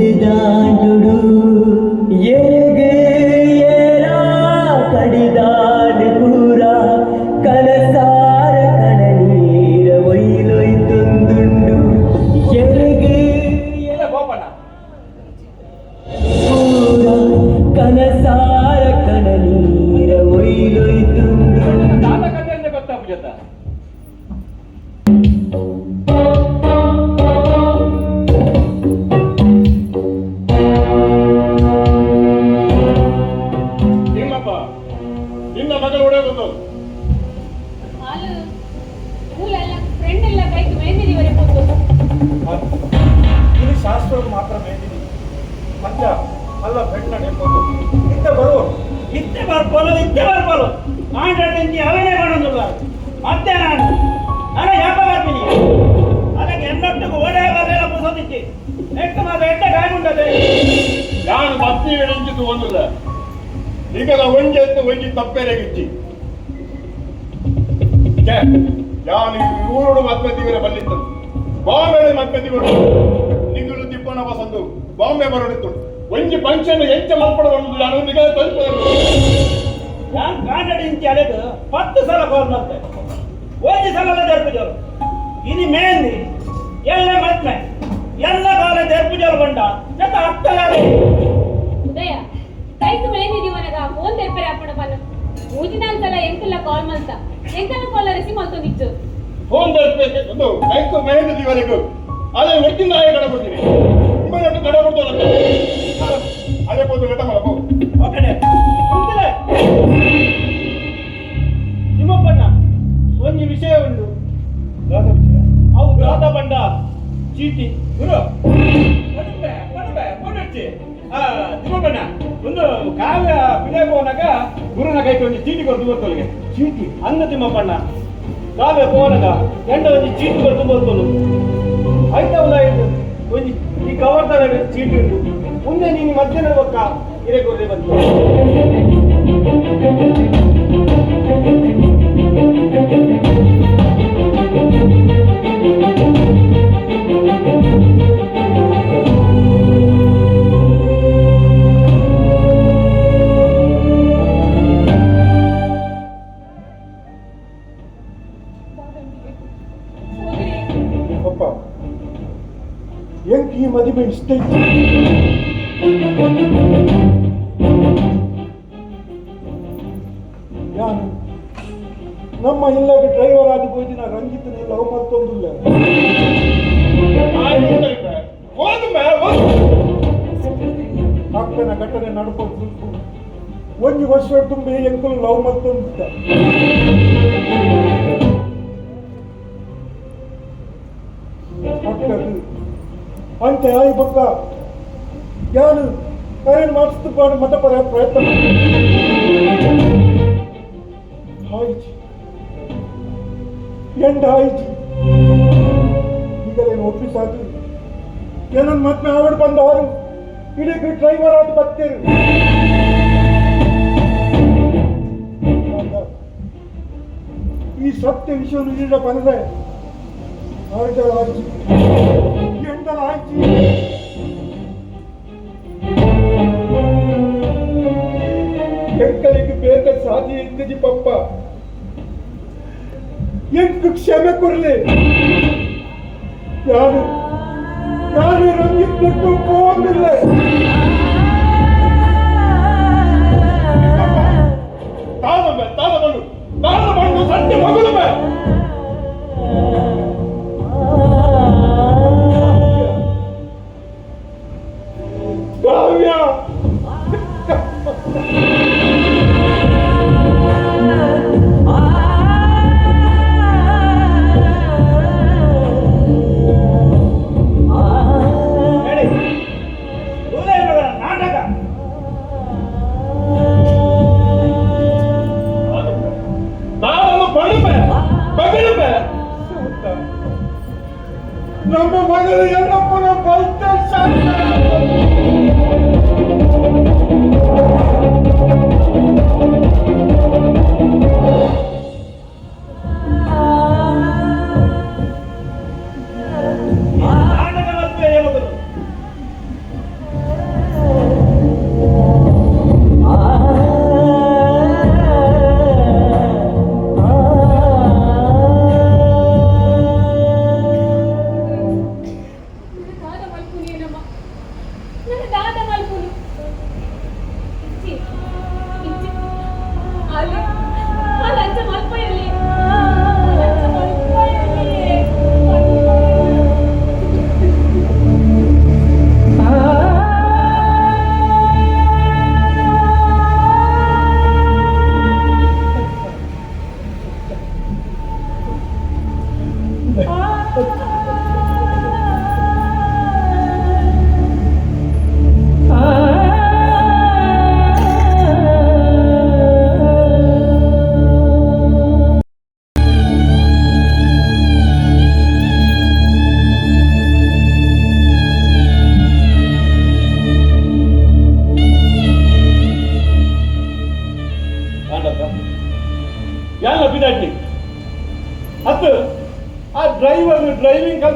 দিদার ಇದು ಮಾತ್ರ ಮೇದಿನಿ ಮಂಚ ಅಲ್ಲ ಬೆಣ್ಣ ನಡೆಯಬಹುದು ಇತ್ತ ಬರುವ. ಇತ್ತೆ ಬರ್ಬೋದು ಇತ್ತೆ ಬರ್ಬೋದು ಮಾಂಟಿ ಅವನೇ ಮಾಡೋದಿಲ್ಲ ಮತ್ತೆ ನಾನು. ನಾನು ಯಾಕ ಬರ್ತೀನಿ. ಅದಕ್ಕೆ ಎನ್ನೊಟ್ಟಿಗೆ ಓಡೇ ಬರಲಿಲ್ಲ ಮುಸೋದಿಕ್ಕೆ ನೆಟ್ಟು ಮಾತ್ರ ಎಟ್ಟ ಗಾಯಗೊಂಡದೆ ನಾನು ಮತ್ತೆ ಹೇಳಿದ್ದು ಒಂದಿಲ್ಲ ಈಗಲ ಒಂಜಿ ಎತ್ತು ಒಂಜಿ ತಪ್ಪೆರೆಗಿಚ್ಚಿ ಯಾನು ಊರುಡು ಮತ್ತೆ ದಿವರ ಬಲ್ಲಿತ್ತು ಬಾಂಬೆ ಮತ್ತೆ ದಿವರು ನಿಗುಲು ಸಂದು ಬಾಂಬೆ ಬರಡಿತ್ತು. ಒಂಜಿ ಫಂಕ್ಷನ್ ಎಂಚ ಮಲ್ಪಡಬಹುದು ನಾನು ನಿಗದಿ ತಲುಪುವುದು ನಾನು ಕಾಂಡಡಿ ಇಂಚಿ ಅಲೆದು ಪತ್ತು ಸಲ ಕಾಲ್ ಮಾಡ್ತೆ. ಒಂದು ಸಲ ಜರುಪುಜೋರು ಇದು ಮೇಂದಿ ಎಲ್ಲ ಮತ್ತೆ ಎಲ್ಲ ಕಾಲ ಜರುಪುಜೋರು ಬಂಡ ಜೊತೆ ಹತ್ತಲಾರೆ ಉದಯ ಕೈತು ಮೇಂದಿ ದಿವನಗ ಫೋನ್ ತೆಪ್ಪರೆ ಅಪ್ಪಣ ಪನ್ನ ಸಲ ಎಂಕಲ್ಲ ಕಾಲ್ ಮಲ್ತ ಎಂಕಲ್ಲ ಕಾಲ್ ರಿಸೀವ್ ಮಲ್ತೊಂದಿತ್ತು ಫೋನ್ ದರ್ಪೆ ಒಂದು ಕೈಕು ಮೇಲಿನ ದಿವರೆಗೂ ಅದೇ ಒಟ್ಟಿನ ನಾಯ ಕಡಬಿಡ್ತೀನಿ ನಿಮ್ಮನ್ನು ಕಡಬಿಡ್ತಾನೆ ಅದೇ ಪೋದು ಗಟ ಮಾಡಬಹುದು ಮುಂದೆ ನಿಮ್ಮಪ್ಪಣ್ಣ ಒಂದು ವಿಷಯ ಉಂಟು ಅವು ದಾದ ಬಂಡ. ಚೀಟಿ. ಗುರು. ತಿಮ್ಮಪ್ಪಣ್ಣ ಒಂದು ಕಾವ್ಯ ಪಿಲೆ ಹೋದಾಗ ಗುರುನ ಕೈಗೆ ಒಂದು ಚೀಟಿ ಕೊಡ್ತು ಬರ್ತವಳಿಗೆ ಚೀಟಿ. ಅಂದ ತಿಮ್ಮಪ್ಪಣ್ಣ ಕಾವ್ಯ ಹೋನಾಗ ಎಂಡ ಒಂದು ಚೀಟಿ ಕೊಡ್ತು ಬರ್ತೋಳು ಆಯ್ತಾ ತರ ಚೀಟಿ ಉಂಟು ಮುಂದೆ ನೀನು ಮಧ್ಯಾಹ್ನ ಪಕ್ಕ ಹಿರೇಕೊರ್ರೆ ಬಂತು ಅಪ್ಪ ಇತ್ತು ಯಾನು ನಮ್ಮ ಇಲ್ಲದ ಡ್ರೈವರ್ ಆದ ಹೋದಿನ ರಂಜಿತನ ಲವ್ ಮತ್ತೊಂದಿಲ್ಲ ಅಕ್ಕನ ಘಟನೆ ನಡ್ಕೊಂಡು ಒಂದು ವರ್ಷ ತುಂಬಿ ಎಂಕಲು ಲವ್ ಮತ್ತೊಂದಿದ್ದ ಅಂತೆ ಆಯ್ ಬಕ್ಕ. ಯಾರು ಕರೆನ್ ಮಾಡಿಸ್ತು ಬಾಣ ಮತ ಪರ ಪ್ರಯತ್ನ ಹಾಯ್ಜಿ. ಎಂಡ ಹಾಯ್ಜಿ. ಈಗಲೇನು ಆಫೀಸ್ ಆದ್ರು. ಏನನ್ ಮತ್ತೆ ಆವಡ್ ಬಂದವರು. ಇಡೀ ಡ್ರೈವರ್ ಆದ ಬರ್ತೀರಿ. ಈ ಸತ್ಯ ವಿಷಯವನ್ನು ಈಗ ಬಂದ್ರೆ ಆಯ್ತು ಆಯ್ತು ಎಂಕಲಿಗೆ ಬೇಕ ಸಾಧಿ ಇದ್ದದಿ ಪಪ್ಪ. ಎಂಕು ಕ್ಷಮೆ ಕೊರಲಿ ಯಾರು? ಯಾರು ರಂಗಿಟ್ಟು ಹೋಗಿಲ್ಲ ತಾಳಮ್ಮ ತಾಳ ಬಂದು ತಾಳ ಬಂದು ಸತ್ಯ ಮಗಳು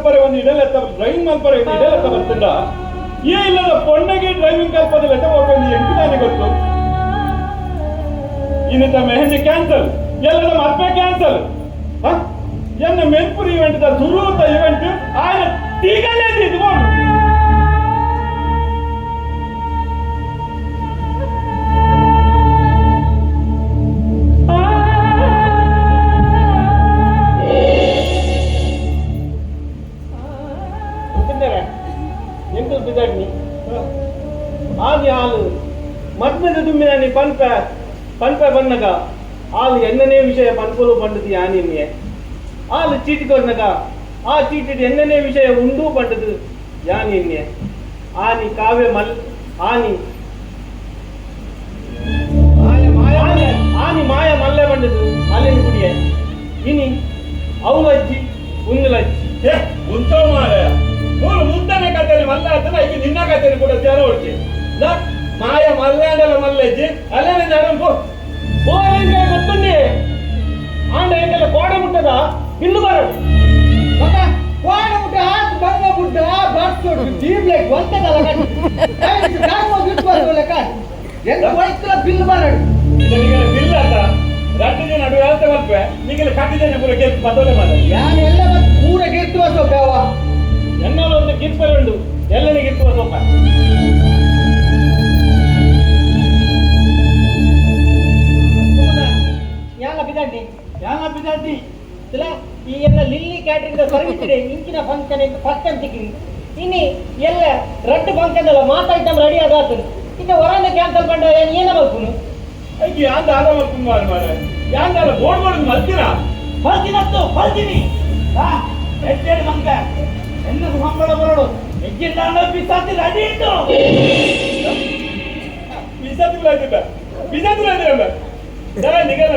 ಕಲ್ಪರೆ ಒಂದು ಇಡಲೆತ್ತ ಡ್ರೈವಿಂಗ್ ಕಲ್ಪರೆ ಒಂದು ಇಡಲೆತ್ತ ಬರ್ತಿಲ್ಲ ಏ ಇಲ್ಲದ ಪೊಣ್ಣಗೆ ಡ್ರೈವಿಂಗ್ ಕಲ್ಪದ ಲೆಕ್ಕ ಹೋಗ್ಕೊಂಡು ಎಂಟು ತಾನೇ ಗೊತ್ತು ಇನ್ನಿತ ಮೆಹಂದಿ ಕ್ಯಾನ್ಸಲ್ ನಮ್ಮ ಮದ್ವೆ ಕ್ಯಾನ್ಸಲ್ ಎನ್ನ ಮೆನ್ಪುರಿ ಇವೆಂಟ್ ಸುರುತ ಇವೆಂಟ್ ಆಯ್ತು ತೀಗಲೇ ಇದ್ಕೊಂಡು ದುಮ್ಮಿನ ಪನ್ಪ ಪನ್ಪ ಬನ್ನಗ ಆಲು ಎಣ್ಣನೇ ವಿಷಯ ಪನ್ಪಲು ಪಂಡತಿ ಯಾನಿನ್ನೆ ಆಲು ಚೀಟಿ ಕೊರ್ನಗ ಆ ಚೀಟಿ ಎಣ್ಣನೇ ವಿಷಯ ಉಂಡು ಪಂಡದು ಯಾನಿನ್ನೆ ಆನಿ ಕಾವ್ಯ ಮಲ್ ಆನಿ ಆನಿ ಮಾಯ ಮಲ್ಲ ಪಂಡದು ಅಲ್ಲಿನ ಕುಡಿಯ ಇನಿ ಅವಲಜ್ಜಿ ಉಂಗುಲಜ್ಜಿ. ಮುಂತೋ ಮಾರ ಮೂರು ಮುಂದನೆ ಕಥೆಯಲ್ಲಿ ಮಲ್ಲ ಆತನ ಈಗ ನಿನ್ನ ಕಥೆಯಲ್ಲಿ ಕೂಡ ಸೇರ ಹೊಡ್ತಿ ಮಾಯ ಮಲ್ಲಾಂಡಲ ಮಲ್ಲೆಜ್ಜಿ ಅಲ್ಲೇ ನಡಂಪು ಓರಂಗೆ ಗೊತ್ತುಂಡಿ ಆಂಡ ಎಂಗೆಲ್ಲ ಕೋಡೆ ಮುಟ್ಟದ ಇನ್ನು ಬರಡು ಮಗ ಕೋಣ ಮುಟ್ಟ ಹಾಕಿ ಬಂಗ ಬುಡ್ಡ ಬರ್ಸೋಡು ಜೀಬ್ಲೆಕ್ ಒಂಟದಲ್ಲ ಕಣ್ ಕಾಮ ಬಿಟ್ಟು ಬರೋಲ್ಲ ಕಣ್ ಎಂತ ವಯಸ್ಸಲ್ಲ ಬಿಲ್ ಬರಡು ನಿಮಗೆ ಬಿಲ್ ಆತ ಎರಡು ಜನ ನಡುವೆ ವ್ಯವಸ್ಥೆ ಮಲ್ಪೆ ನಿಮಗೆ ಕಟ್ಟಿದ್ದೇನೆ ಪೂರ ಗೆದ್ದು ಬದಲೆ ಮಾಡ ಯಾನ್ ಎಲ್ಲ ಮತ್ತೆ ಪೂರ ಗೆಟ್ಟು ಬಸೋ ಬೇವ ಎನ್ನಲು ಒಂದು ಗಿರ್ಪಲೆ ಉಂಡು ಎಲ್ಲನಿಗೆ ಇತ್ತು ಸ್ವಲ್ಪ ಬಿದ್ದಾಡ್ಡಿ ಇಲ್ಲ ಈ ಎಲ್ಲ ಲಿಲ್ಲಿ ಕ್ಯಾಟ್ರಿಂಗ್ ಸರ್ವಿಸ್ ಇದೆ ಇಂಚಿನ ಫಂಕ್ಷನ್ ಅಂತ ಫಸ್ಟ್ ಸಿಕ್ಕಿರಿ ಇನ್ನಿ ಎಲ್ಲ ರೆಡ್ ಫಂಕ್ಷನ್ ಎಲ್ಲ ಮಾತ ಐಟಮ್ ರೆಡಿ ಆಗಾತು ಇನ್ನು ಹೊರಗೆ ಕ್ಯಾನ್ಸಲ್ ಬಂದ ಏನು ಏನ ಬರ್ತೀನಿ ಅಯ್ಯ ಯಾಂದ ಆದ ಮಲ್ಕೊಂಡು ಮಾಡ ಮಾರ ಯಾಂದ ಅಲ್ಲ ಬೋರ್ಡ್ ಮಲ್ತೀರಾ? ಬರ್ತೀನತ್ತು ಬರ್ತೀನಿ ಎಡ್ಡೆಡ್ ಮಂಗ. ಎನ್ನದು ಸಂಬಳ ಬರೋಡು ಹೆಜ್ಜೆಲ್ಲ ಬಿಸಾತಿ ರೆಡಿ ಇತ್ತು ಬಿಸಾತಿಲ್ಲ ಆಯ್ತಿಲ್ಲ ಬಿಸಾತಿಲ್ಲ ಆಯ್ತಿಲ್ಲ ಸರ ನಿಗನ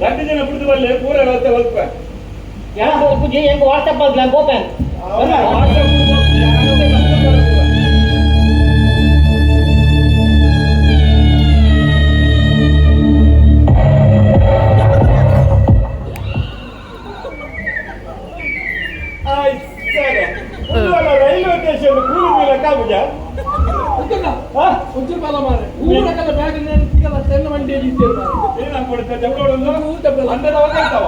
ಬಿಲ್ ஜன ಎರಡು ಜನ பூர ಬಲ್ಲೆ ಪೂರ ವ್ಯವಸ್ಥೆ ಮಲ್ಪೆ ಯಾರು ಪೂಜೆ ಹೆಂಗ್ ವಾಟ್ಸಪ್ ಆಗ್ಲ ಗೋಪನ್ ರೈಲ್ವೆ ಸ್ಟೇಷನ್ ಕೂಲಿ ಲೆಕ್ಕ ಒಂಚೂರು ಬಾಲ ಮಾರೆ ಊರಕಲ್ಲ ಬ್ಯಾಗ್ ನೆನ್ಸಿಗೆಲ್ಲ ಸಣ್ಣ ಮಂಡಿಯಲ್ಲಿ ಇದ್ದೇವೆ ಏನ್ ಅನ್ಕೊಡುತ್ತೆ ಜಬ್ರೋಡು ಅಂಡದ ಹೋಗ್ತಾವ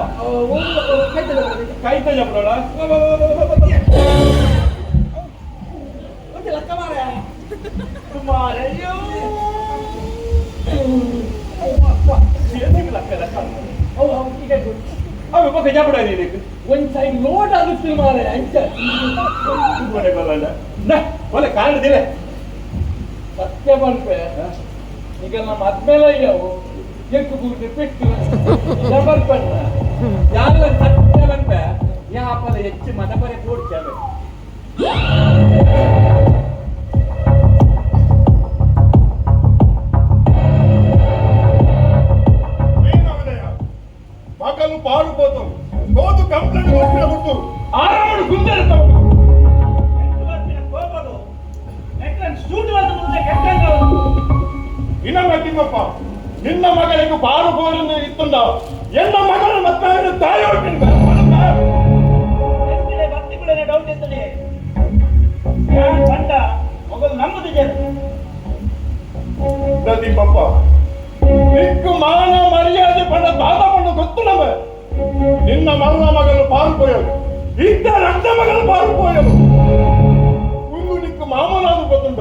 ಕೈತ ಜಬ್ರೋಡ ಲೆಕ್ಕ ಮಾರೆ ಅವು ಪಕ್ಕ ಜಬ್ಡ ನೀನು ಒಂದ್ ಸೈಡ್ ಲೋಡ್ ಆಗುತ್ತೆ ಮಾರೆ ಅಂಚ ಬಲ್ಲ ಒಳ್ಳೆ ಕಾರಣದಿಲ್ಲ ಸತ್ಯ ಬಂದ್ಪೆ ಈಗ ನಮ್ಮ ಅದ್ಮೇಲೆ ಅಯ್ಯವು ಎಷ್ಟು ಕೂಡಿ ಬಿಟ್ಟು ಜಬರ್ ಪಣ್ಣ ಯಾರ ಸತ್ಯ ಬಂದ ಯಾಪಲ ಹೆಚ್ಚು ಮತಪರೆ ಕೊಡ್ತೇವೆ ಮಗಲು ಪಾಡುಬೋದು ಹೋದು ಕಂಪ್ಲೇಂಟ್ ಕುಂದಿರ್ತಾವ ಇನ್ನೊಮ್ಮೆ ತಿಮ್ಮಪ್ಪ ನಿನ್ನ ಮಗಳಿಗೆ ಬಾರು ಬೋರನ್ನು ಇತ್ತುಂಡ ಎನ್ನ ಮಗಳ ಮತ್ತೆ ತಾಯಿ ಡೌಟ್ ಇರ್ತದೆ ಬಂದ ಮಗಲು ನಮ್ಮದು ತಿಮ್ಮಪ್ಪ ನಿಕ್ಕು ಮಾನ ಮರ್ಯಾದೆ ಪಡ ದಾದ ಪಣ್ಣ ಗೊತ್ತು ನಮ ನಿನ್ನ ಮಲ್ಲ ಮಗಳು ಪಾಲ್ಪೋಯಲು ಇದ್ದ ರಕ್ತ ರಾಮನಾದ್ರು ಗೊತ್ತುಂಟ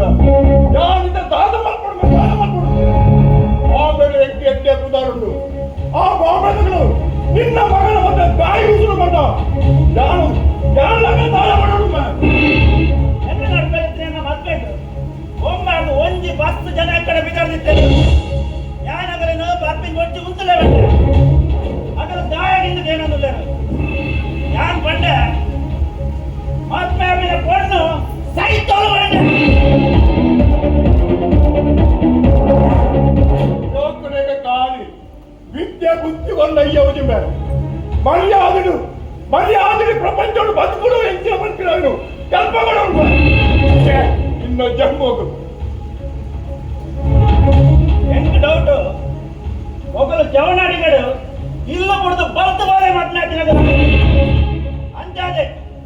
ಯಾರಿಂದ ದಾದ ಮಾಡ್ಕೊಡ್ಬೇಕು ದಾನ ಮಾಡ್ಕೊಡ್ಬೇಕು ಬಾಂಬೆಗಳು ಎಟ್ಟಿ ಎಟ್ಟಿ ಹಾಕುದಾರುಂಟು ಆ ಬಾಂಬೆಗಳು ನಿನ್ನ ಮಗನ ಮತ್ತೆ ತಾಯಿ ಉಸಿರು ಬಂದ ಯಾರು? ಯಾರನ್ನ ದಾನ ಮಾಡೋಣ ಎಲ್ಲ ನಡ್ಬೇಕು ನನ್ನ ಮಕ್ಕಳು ಒಂಬಾರ್ದು ಒಂಜಿ ಬಸ್ ಜನ ಆ ಕಡೆ ಬಿಗಾಡಿದ್ದೇನೆ ಯಾನಗರೇನು ಪಾರ್ಪಿಂಗ್ ಒಂಜಿ ಉಂಟಲೇ ಬೇಡ ಅದರ ದಾಯ ನಿಂದ ಏನಂದ್ರೆ ಯಾರು ಬಂಡೆ విద్య బుద్ధి వల్ల అయ్యవజమే మర్యాదడు మర్యాదడి ప్రపంచంలో బతుకుడు ఎంచిన మనుషులను కల్పగడం నిన్న జన్మోకు ఎంత డౌట్? ఒకరు జవన్ అడిగాడు ఇల్లు కొడుతూ భర్త వారే మాట్లాడినాడు అంతే అదే.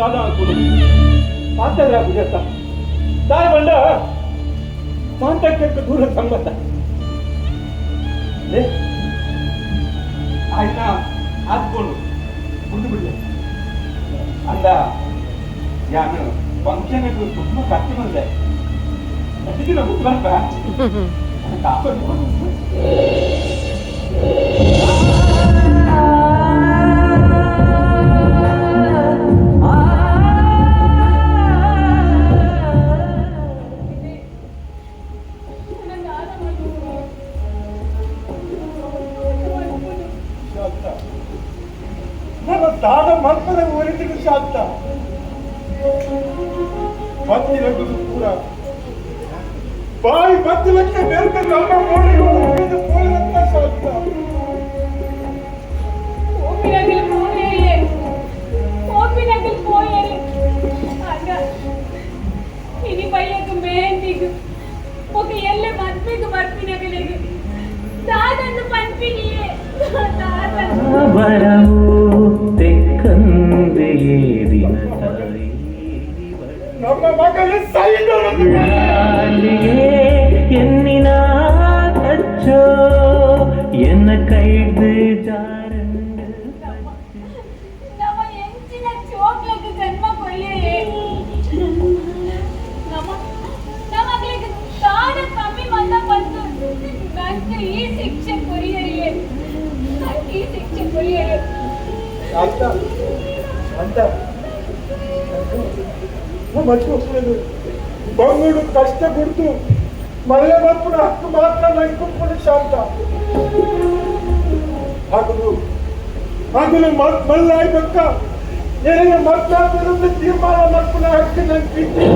ದಾದ ಅನ್ಕೊಡು. ಮಾತಾಡ್ರೆ ಆಗುತ್ತ ತಾಯಿ ಬಂಡ ಮಾತಾಡ್ಬೇಕು ದೂರ ಸಂಬಂಧ. ಆಯ್ತಾ? ಹಾಕ್ಕೊಂಡು ಮುಂದೆ ಬಿಡ್ಲಿ ಅಂದ ಯಾನು ಫಂಕ್ಷನ್ ತುಂಬಾ ಕಷ್ಟ ಬಂದೆ. ಅದಕ್ಕೆ ನಾವು ಬರ್ತ ಶಾಂತ ಬತ್ತಿಲದು ಪೂರ ಬಾಯಿ ಬತ್ತಿಲಕ್ಕೆ ನೆಲ್ತ ನಮ್ಮ ನೋಡಿ ಉಳಿದ ಪೂರ್ಣಂತ ಶಾಂತ ಓಪಿನಗಿಲ್ ಪೂರ್ಣೇಯೇ ಓಪಿನಗಿಲ್ ಪೂರ್ಣೇಯೇ ಆಗ ಇನಿ ಬೈಯಕ್ಕೆ ಮೇಂತಿಗೆ ಒಕೆ ಎಲ್ಲ ಮದ್ವೆಗೆ ಬರ್ಪಿನಗಳಿಗೆ ವರವು ತೆಕ್ಕಂದೇರಿನ ನಮ್ಮ ಮಗಳ ಸೈಡಲ್ಲಿಯೇ ಎನ್ನಿನ ಕಚ್ಚೋ ಎನ್ನ ಕೈದು ಜಾ ಅಂತ. ಬಂಗುಡು ಕಷ್ಟ ಕೊಡ್ತು ಮಳೆ ಮಲ್ಪುನ ಹಕ್ಕು ಮಾತ್ರ ನಂಗೆ ಕುತ್ಕೊಂಡು ಶಾಂತ. ಹಗಲು ಹಗಲು ಮಲ್ಲಾಯ್ ಬಕ್ಕ ಏನೇನು ಮತ್ತಾಪದ ತೀರ್ಮಾನ ಮಾಡ್ಕೊಂಡು ಹಕ್ಕು ನಂಗೆ ಬಿಟ್ಟು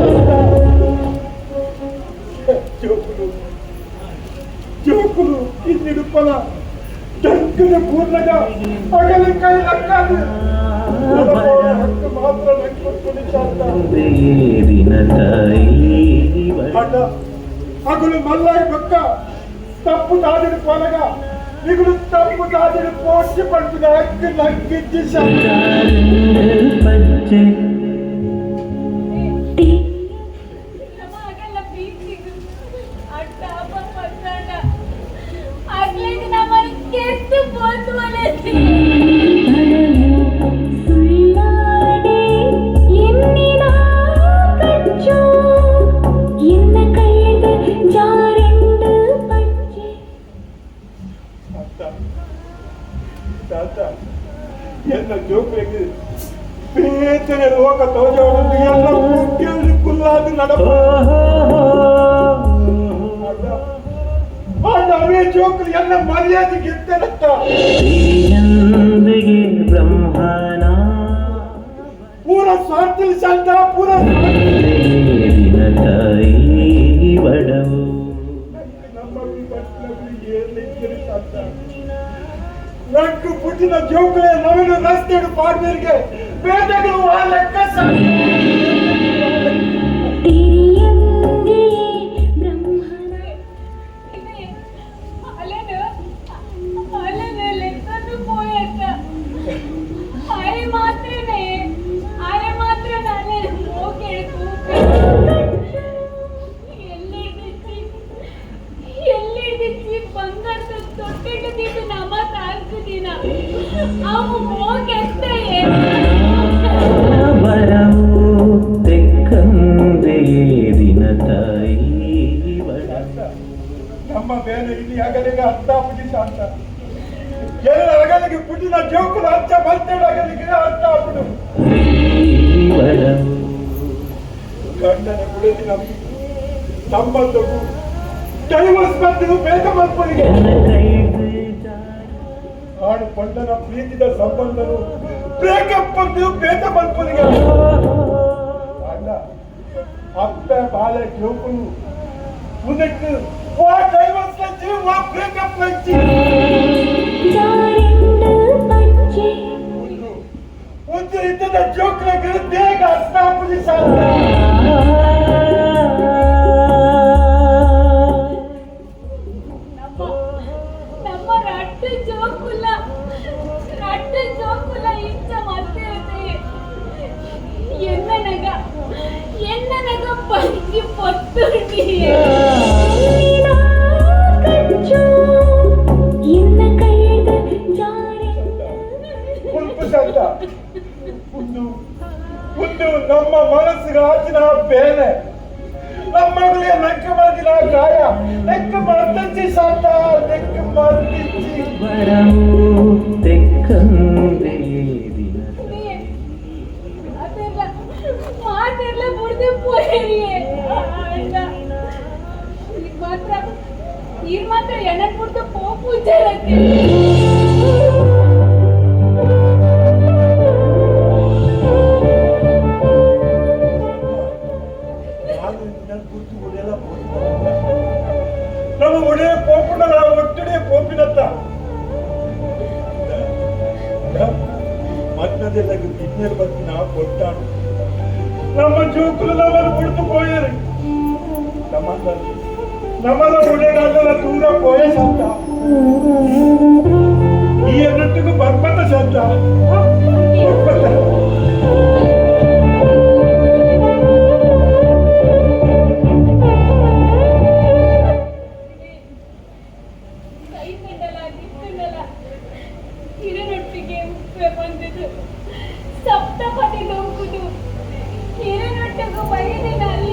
యువకులు ఇన్నిడుప్పల టంకులు పూర్ణగా పగలికాయ లక్కాలు. అగులు మల్లాయి బొక్క తప్పు దాదిని కొనగా మిగులు తప్పు దాదిని పోర్చి పడుతున్న అగ్గి నగ్గించి ಎಲ್ಲ ಜೋಕ್ರಿಗೆ ಬೇತನೆ ಲೋಕ ತೋಜವನ್ನು ಎಲ್ಲ ಮುಟ್ಟಿಯಲ್ಲಿ ಕುಲ್ಲಾಗಿ ನಡಪ. ಆ ನವೇ ಜೋಕ್ರು ಎಲ್ಲ ಮರ್ಯಾದೆ ಶ್ರೀನಂದಿಗೆ ಬ್ರಹ್ಮನ. ಪೂರ ಸ್ವಾರ್ಥಿ ಶಾಂತ ಪೂರ ನಕ್ಕು ಪುಟ್ಟಿನ ಜೋಕಲೆ ನವನು ರಸ್ತೆ ಪಾಡ್ಮೇರಿಗೆ ಬೇಟೆಗಳು ಆ ಇಲ್ಲಿ ಅಗಲಿಗೆ ಅರ್ಥ ಪುಟಿಸ ಅಂತ ಎಲ್ಲ ಅಗಲಿಗೆ ಪುಟಿನ ಜೋಕುಲ ಅರ್ಥ ಬರ್ತೇವೆ ಅಗಲಿಗೆ ಅರ್ಥ ಜೀವನವು ಗಂಡನ ಕುಡಿದಿನ ಸಂಬಂಧವು ಡೈವರ್ಸ್ ಬಂದು ಬೇಗ ಆಡು ಕೊಂಡನ ಪ್ರೀತಿದ ಸಂಬಂಧವು ಬ್ರೇಕಪ್ ಬಂದು ಬೇಗ ಮಕ್ಕಳಿಗೆ ಅಲ್ಲ, ಅಪ್ಪ ಬಾಲೆ ಜೋಕುಲು ಉದಕ್ಕೆ ವಾ ಡೈವರ್ಸ್ ಲಂಚಿ ವಾ ಬ್ರೇಕಪ್ ಲಂಚಿ ಜಾರಿಂಡು ಪಂಚೆ ಒಂದು ಇದ್ದದ ಜೋಕ್ಲಗೆ ಬೇಗ ಅರ್ಥ ಪುಲಿಸ ನಮ್ಮ ನಮ್ಮ ರಟ್ಟು ಜೋಕುಲ್ಲ ಶಬ್ದ. ಒಂದು ಒಂದು ನಮ್ಮ ಮನಸ್ಸಿಗೆ ಹಾಕಿದ ಬೇನೆ ನಮ್ಮಗಳೇ ನಕ್ಕ ಮಾಡಿದ ಗಾಯ ನೆಕ್ಕ ಮರ್ತಂಚಿ ಸಾತ ನೆಕ್ಕ ಮರ್ತಿಂಚಿ ತೆಕ್ಕಂದೇ ದಿನ ಅದೆಲ್ಲ ಮಾತೆಲ್ಲ ಮುರಿದು ಪೋಯರಿಯೇ ಈಗ ಮಾತ್ರ ಮಾತ್ರ ಎಣ್ಣೆ ಮುರಿದು ಪೋ, ಪೂಜೆ ನನ್ನ ಗುರ್ತು ಒಡೆಯಲ್ಲ ನಮ್ಮ ಒಡೆಯ ಪೋಪುನ ನಾವು ಒಟ್ಟಡೆ ಪೋಪಿನತ್ತ ಮನ್ನದೆಲ್ಲ ಇನ್ನೇರು ಬರ್ತೀನಿ ಆ ಕೊಟ್ಟಾಡು ನಮ್ಮ ಜೋಕುಲು ನಮ್ಮನ್ನು ಬಿಡ್ತು పోయారు ನಮ್ಮನ್ನ ನಮ್ಮನ್ನ ಉಡೆಗಾಗಲ ದೂರ పోయ ಶಬ್ದ ಈ ಎನ್ನಟ್ಟಿಗೂ ಬರ್ಬತ್ತ ಶಬ್ದ ಬರ್ಬತ್ತ ಸಪ್ತಪದಿ ನೂಕುದು ಹಿರನೊಟ್ಟಿಗೂ ಬೈದಿನ ಅಲ್ಲಿ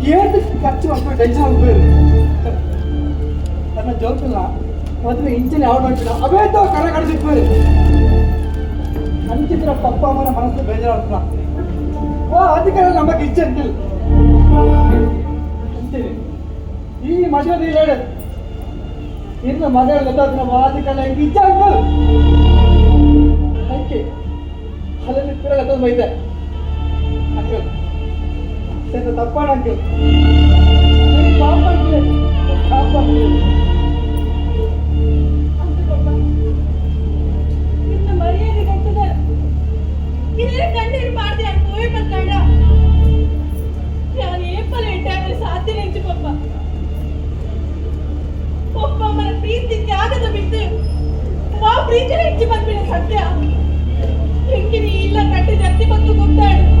ಬಂದು ಏನು ಖರ್ಚು ಮಾಡ್ಕೊಂಡು ಟೆನ್ಷನ್ ಆಗ್ಬೇಕು ತನ್ನ ಜೋಕಲ್ಲ ಮೊದಲು ಇಂಚಿನ ಯಾವ್ದು ಮಾಡ್ತೀರ ಅವೇ ತಾವು ಕರ ಕಡಿಸಿಟ್ಬೇರಿ ಅಂಚಿದ್ರ ಪಪ್ಪ ಅಮ್ಮನ ಮನಸ್ಸು ಬೇಜಾರಾಗ್ತದ ಓ ಅಧಿಕಾರ ನಮಗೆ ಇಚ್ಛೆ ಅಂತಿಲ್ಲ ಅಂತೀವಿ ಈ ಮದುವೆ ಹೇಳೋದು ಇನ್ನು ಮಗಳು ಗೊತ್ತಾದ್ರೆ ವಾದಿಕಲ್ಲ ಹೆಂಗೆ ಇಚ್ಛೆ ಅಂಕಲ್ ಅದಕ್ಕೆ ಅಲ್ಲಲ್ಲಿ ಕೂಡ ಗೊತ್ತದ ಬೈದೆ ಅಂಕಲ್ ಕಟ್ಟದ ಪಪ್ಪ మన ಪ್ರೀತಿ ತ್ಯಾಗದ ಬಿಟ್ಟು ಹೆಚ್ಚು ಬಂದ್ಬಿಡ ಸತ್ಯ? ಹೆಂಗಿನಿ ಇಲ್ಲ ಕಟ್ಟಿ ಅತ್ತಿ ಬಂದು ಗೊತ್ತಾಡು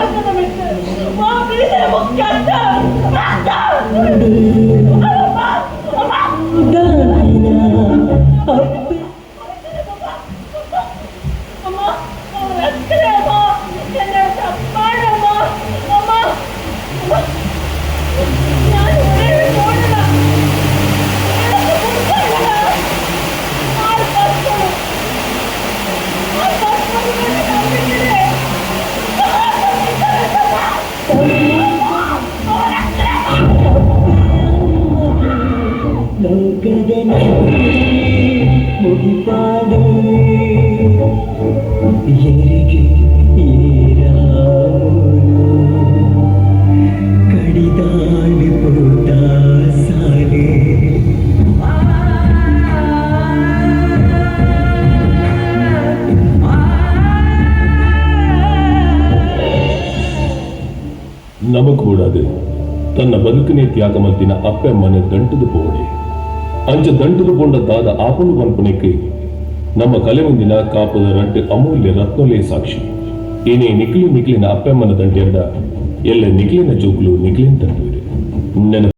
Mom, please, I'm not done! ನಮಗೂಡದು ತನ್ನ ಬದುಕನೇ ತ್ಯಾಗ ಅಪ್ಪೆ ಅಪ್ಪೆಮ್ಮನ ದಂಟದ ಪೋಡೆ ಅಂಚ ದಂಟದ ಪೋಂಡದ್ದಾದ ಆಪಣು ಪನ್ಪುಣಿಕೆ ನಮ್ಮ ಕಲೆ ಮುಂದಿನ ಕಾಪದ ರಂಟು ಅಮೂಲ್ಯ ರತ್ನೊಲೆ ಸಾಕ್ಷಿ. ಏನೇ ನಿಕ್ಲಿ ನಿಕ್ಲಿನ ಅಪ್ಪೆಮ್ಮನ ದಂಟೆರ್ದ ಎಲ್ಲ ನಿಕ್ಲಿನ ಜೋಗುಲು ನಿಕ್ಲಿನ ತಂದು